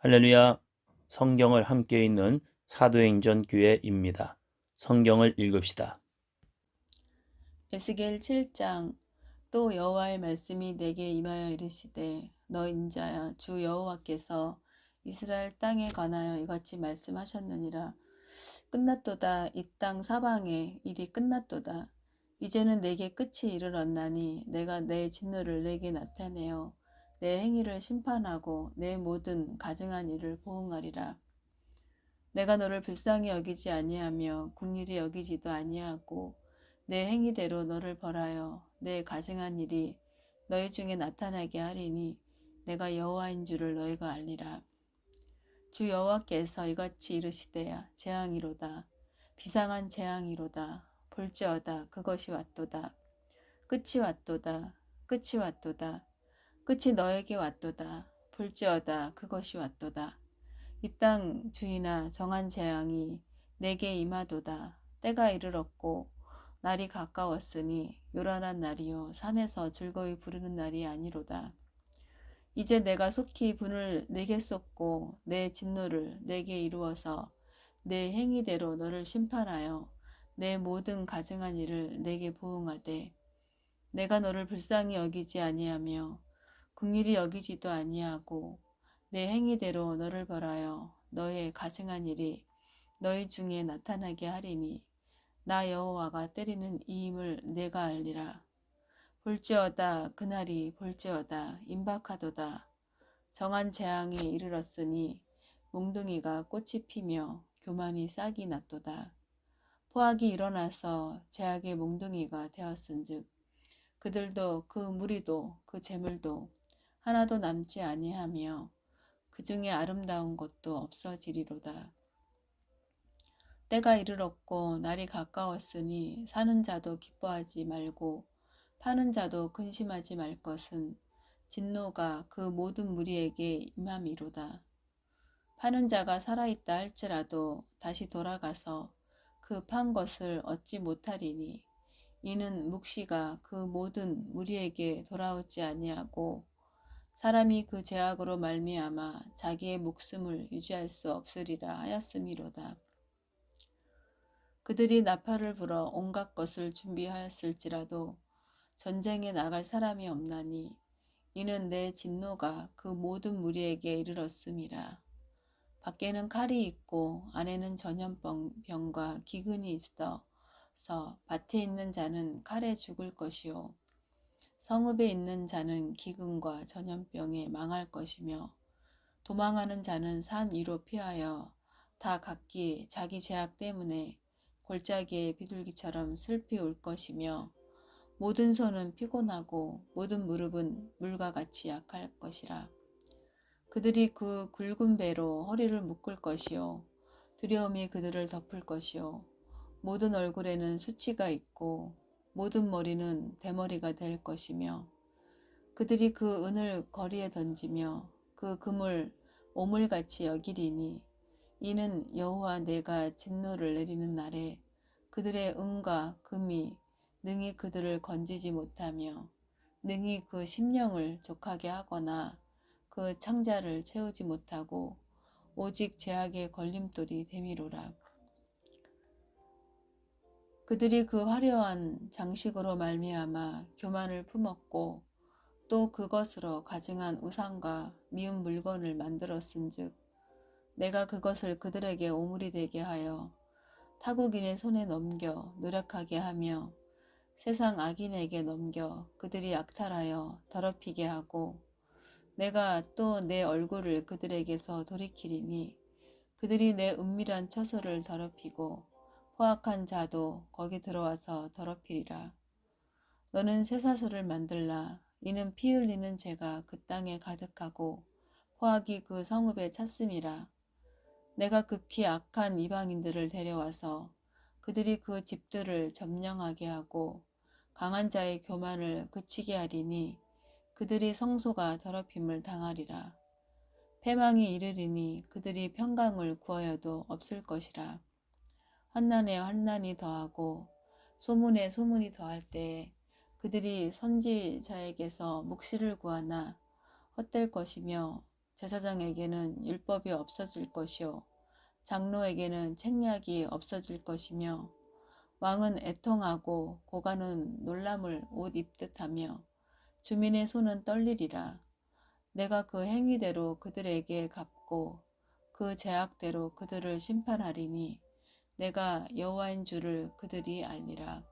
할렐루야. 성경을 함께 읽는 사도행전 교회입니다. 성경을 읽읍시다. 에스겔 7장 또 여호와의 말씀이 내게 임하여 이르시되 너 인자야 주 여호와께서 이스라엘 땅에 관하여 이같이 말씀하셨느니라 끝났도다 이 땅 사방에 일이 끝났도다 이제는 내게 끝이 이르렀나니 내가 내 진노를 내게 나타내어 내 행위를 심판하고 내 모든 가증한 일을 보응하리라 내가 너를 불쌍히 여기지 아니하며 궁일이 여기지도 아니하고 내 행위대로 너를 벌하여 내 가증한 일이 너희 중에 나타나게 하리니 내가 여호와인 줄을 너희가 알리라. 주 여호와께서 이같이 이르시되야 재앙이로다. 비상한 재앙이로다. 볼지어다 그것이 왔도다. 끝이 왔도다. 끝이 왔도다. 끝이 너에게 왔도다. 볼지어다 그것이 왔도다. 이 땅 주이나 정한 재앙이 내게 임하도다. 때가 이르렀고 날이 가까웠으니 요란한 날이요 산에서 즐거이 부르는 날이 아니로다. 이제 내가 속히 분을 내게 쏟고 내 진노를 내게 이루어서 내 행위대로 너를 심판하여 내 모든 가증한 일을 내게 보응하되 내가 너를 불쌍히 여기지 아니하며 국률이 여기지도 아니하고 내 행위대로 너를 벌하여 너의 가증한 일이 너희 중에 나타나게 하리니 나 여호와가 때리는 이임을 내가 알리라. 볼지어다 그날이 볼지어다 임박하도다. 정한 재앙이 이르렀으니 몽둥이가 꽃이 피며 교만이 싹이 났도다. 포악이 일어나서 제약의 몽둥이가 되었은즉 그들도 그 무리도 그 재물도 하나도 남지 아니하며 그 중에 아름다운 것도 없어지리로다. 때가 이르렀고 날이 가까웠으니 사는 자도 기뻐하지 말고 파는 자도 근심하지 말 것은 진노가 그 모든 무리에게 임함이로다. 파는 자가 살아있다 할지라도 다시 돌아가서 그 판 것을 얻지 못하리니 이는 묵시가 그 모든 무리에게 돌아오지 아니하고 사람이 그 제약으로 말미암아 자기의 목숨을 유지할 수 없으리라 하였음이로다. 그들이 나팔을 불어 온갖 것을 준비하였을지라도 전쟁에 나갈 사람이 없나니 이는 내 진노가 그 모든 무리에게 이르렀음이라. 밖에는 칼이 있고 안에는 전염병과 기근이 있어서 밭에 있는 자는 칼에 죽을 것이요 성읍에 있는 자는 기근과 전염병에 망할 것이며 도망하는 자는 산 위로 피하여 다 각기 자기 제약 때문에 골짜기의 비둘기처럼 슬피 울 것이며 모든 손은 피곤하고 모든 무릎은 물과 같이 약할 것이라. 그들이 그 굵은 배로 허리를 묶을 것이요. 두려움이 그들을 덮을 것이요. 모든 얼굴에는 수치가 있고 모든 머리는 대머리가 될 것이며 그들이 그 은을 거리에 던지며 그 금을 오물같이 여기리니 이는 여호와 내가 진노를 내리는 날에 그들의 은과 금이 능히 그들을 건지지 못하며 능히 그 심령을 족하게 하거나 그 창자를 채우지 못하고 오직 제약의 걸림돌이 되미로라. 그들이 그 화려한 장식으로 말미암아 교만을 품었고 또 그것으로 가증한 우상과 미운 물건을 만들었은즉 내가 그것을 그들에게 오물이 되게 하여 타국인의 손에 넘겨 노력하게 하며 세상 악인에게 넘겨 그들이 약탈하여 더럽히게 하고 내가 또 내 얼굴을 그들에게서 돌이키리니 그들이 내 은밀한 처소를 더럽히고 포악한 자도 거기 들어와서 더럽히리라. 너는 쇠사슬을 만들라. 이는 피 흘리는 죄가 그 땅에 가득하고 포악이 그 성읍에 찼음이라. 내가 극히 악한 이방인들을 데려와서 그들이 그 집들을 점령하게 하고 강한 자의 교만을 그치게 하리니 그들이 성소가 더럽힘을 당하리라. 패망이 이르리니 그들이 평강을 구하여도 없을 것이라. 환난에 환난이 더하고 소문에 소문이 더할 때 그들이 선지자에게서 묵시를 구하나 헛될 것이며 제사장에게는 율법이 없어질 것이요 장로에게는 책략이 없어질 것이며 왕은 애통하고 고관은 놀람을 옷 입듯 하며 주민의 손은 떨리리라. 내가 그 행위대로 그들에게 갚고 그 제약대로 그들을 심판하리니 내가 여호와인 줄을 그들이 알리라.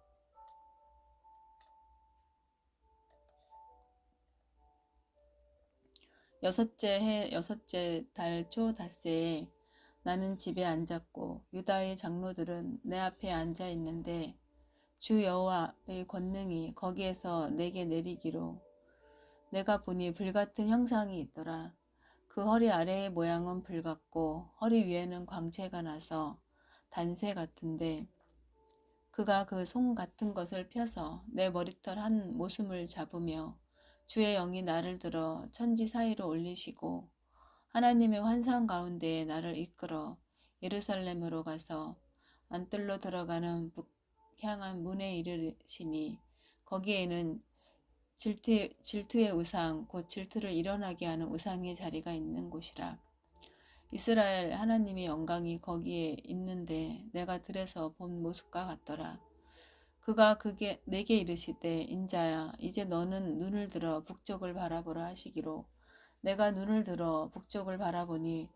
여섯째 해 여섯째 달 초 닷새에 나는 집에 앉았고 유다의 장로들은 내 앞에 앉아 있는데 주 여호와의 권능이 거기에서 내게 내리기로 내가 보니 불같은 형상이 있더라. 그 허리 아래의 모양은 불같고 허리 위에는 광채가 나서 단새 같은데 그가 그 송 같은 것을 펴서 내 머리털 한 모숨을 잡으며 주의 영이 나를 들어 천지 사이로 올리시고 하나님의 환상 가운데에 나를 이끌어 예루살렘으로 가서 안뜰로 들어가는 북향한 문에 이르시니 거기에는 질투, 질투의 우상, 곧 질투를 일어나게 하는 우상의 자리가 있는 곳이라. 이스라엘 하나님의 영광이 거기에 있는데 내가 들에서 본 모습과 같더라. 그가 그게 내게 이르시되 인자야 이제 너는 눈을 들어 북쪽을 바라보라 하시기로 내가 눈을 들어 북쪽을 바라보니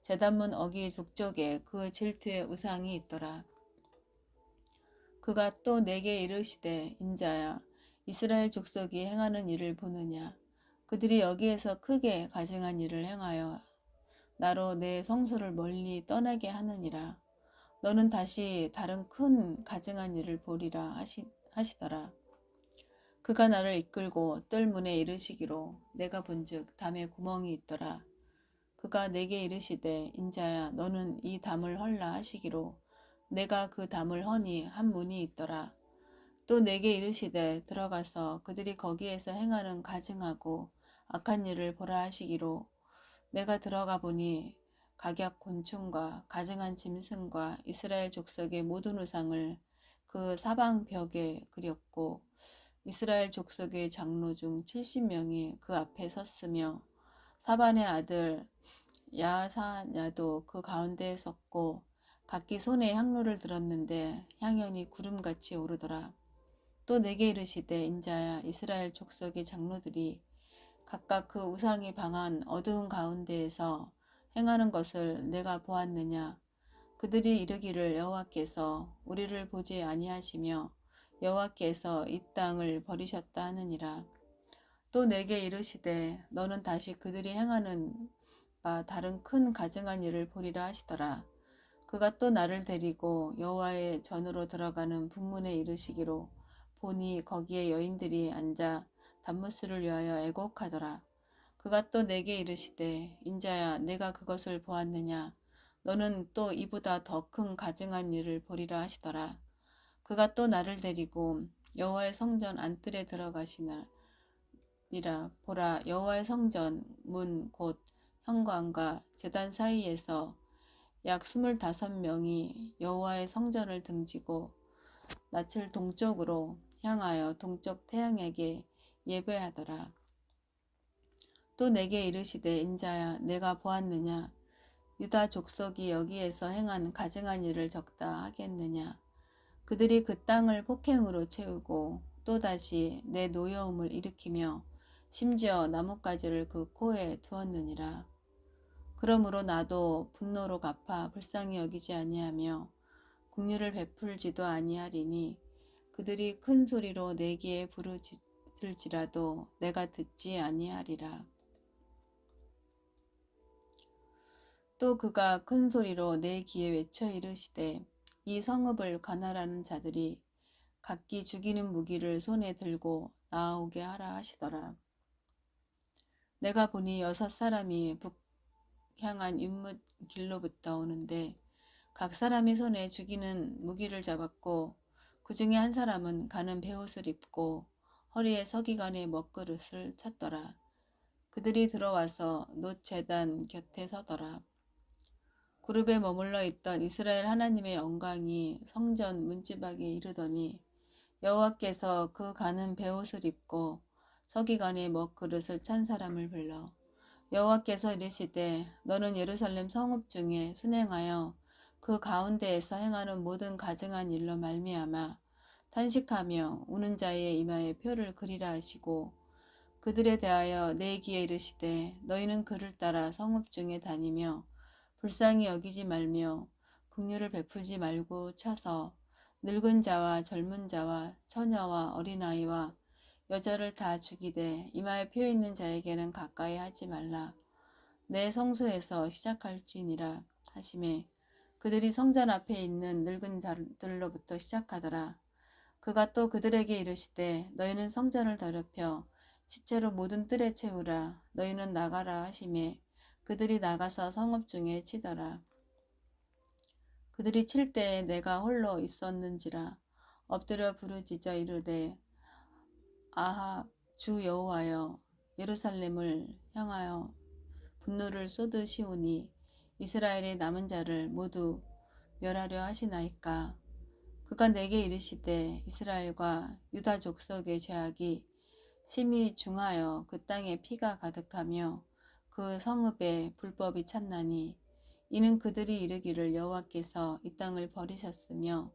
제단문 어기 북쪽에 그 질투의 우상이 있더라. 그가 또 내게 이르시되 인자야 이스라엘 족속이 행하는 일을 보느냐 그들이 여기에서 크게 가증한 일을 행하여 나로 내 성소를 멀리 떠나게 하느니라. 너는 다시 다른 큰 가증한 일을 보리라 하시, 하시더라. 그가 나를 이끌고 뜰문에 이르시기로 내가 본즉 담에 구멍이 있더라. 그가 내게 이르시되 인자야 너는 이 담을 헐라 하시기로 내가 그 담을 허니 한 문이 있더라. 또 내게 이르시되 들어가서 그들이 거기에서 행하는 가증하고 악한 일을 보라 하시기로 내가 들어가 보니 각약 곤충과 가증한 짐승과 이스라엘 족속의 모든 우상을 그 사방 벽에 그렸고 이스라엘 족속의 장로 중 70명이 그 앞에 섰으며 사반의 아들 야사냐도 그 가운데에 섰고 각기 손에 향로를 들었는데 향연이 구름같이 오르더라. 또 내게 이르시되 인자야 이스라엘 족속의 장로들이 각각 그 우상이 방한 어두운 가운데에서 행하는 것을 내가 보았느냐? 그들이 이르기를 여호와께서 우리를 보지 아니하시며 여호와께서 이 땅을 버리셨다 하느니라. 또 내게 이르시되 너는 다시 그들이 행하는 바 다른 큰 가증한 일을 보리라 하시더라. 그가 또 나를 데리고 여호와의 전으로 들어가는 분문에 이르시기로 보니 거기에 여인들이 앉아 단무스를 위하여 애곡하더라. 그가 또 내게 이르시되 인자야 내가 그것을 보았느냐 너는 또 이보다 더 큰 가증한 일을 보리라 하시더라. 그가 또 나를 데리고 여호와의 성전 안뜰에 들어가시니라 보라 여호와의 성전 문 곧 현관과 제단 사이에서 약 스물다섯 명이 여호와의 성전을 등지고 낯을 동쪽으로 향하여 동쪽 태양에게 예배하더라. 또 내게 이르시되 인자야 내가 보았느냐? 유다 족속이 여기에서 행한 가증한 일을 적다 하겠느냐? 그들이 그 땅을 폭행으로 채우고 또다시 내 노여움을 일으키며 심지어 나뭇가지를 그 코에 두었느니라. 그러므로 나도 분노로 갚아 불쌍히 여기지 아니하며 국류를 베풀지도 아니하리니 그들이 큰 소리로 내기에 부르짖 을지라도 내가 듣지 아니하리라. 또 그가 큰 소리로 내 귀에 외쳐 이르시되 이 성읍을 관할하는 자들이 각기 죽이는 무기를 손에 들고 나오게 하라 하시더라. 내가 보니 여섯 사람이 북향한 윗문 길로부터 오는데 각 사람이 손에 죽이는 무기를 잡았고 그 중에 한 사람은 가는 베옷을 입고 허리에 서기관의 먹그릇을 찼더라. 그들이 들어와서 놋 재단 곁에 서더라. 그룹에 머물러 있던 이스라엘 하나님의 영광이 성전 문지박에 이르더니 여호와께서 그 가는 베옷을 입고 서기관의 먹그릇을 찬 사람을 불러 여호와께서 이르시되 너는 예루살렘 성읍 중에 순행하여 그 가운데에서 행하는 모든 가증한 일로 말미암아 탄식하며 우는 자의 이마에 표를 그리라 하시고 그들에 대하여 내 귀에 이르시되 너희는 그를 따라 성읍 중에 다니며 불쌍히 여기지 말며 긍휼을 베풀지 말고 쳐서 늙은 자와 젊은 자와 처녀와 어린아이와 여자를 다 죽이되 이마에 표 있는 자에게는 가까이 하지 말라. 내 성소에서 시작할지니라 하심에 그들이 성전 앞에 있는 늙은 자들로부터 시작하더라. 그가 또 그들에게 이르시되 너희는 성전을 더럽혀 시체로 모든 뜰에 채우라. 너희는 나가라 하심에 그들이 나가서 성읍 중에 치더라. 그들이 칠 때에 내가 홀로 있었는지라 엎드려 부르짖어 이르되 아하 주 여호와여 예루살렘을 향하여 분노를 쏟으시오니 이스라엘의 남은 자를 모두 멸하려 하시나이까 그가 내게 이르시되 이스라엘과 유다 족속의 죄악이 심히 중하여 그 땅에 피가 가득하며 그 성읍에 불법이 찼나니 이는 그들이 이르기를 여호와께서 이 땅을 버리셨으며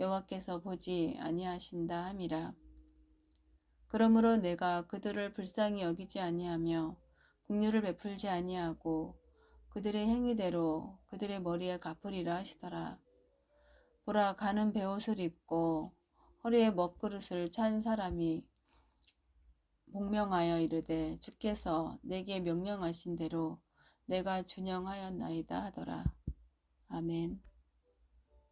여호와께서 보지 아니하신다 함이라 그러므로 내가 그들을 불쌍히 여기지 아니하며 국류를 베풀지 아니하고 그들의 행위대로 그들의 머리에 갚으리라 하시더라. 보라 가는 베옷을 입고 허리에 먹그릇을 찬 사람이 복명하여 이르되 주께서 내게 명령하신 대로 내가 준영하였나이다 하더라. 아멘.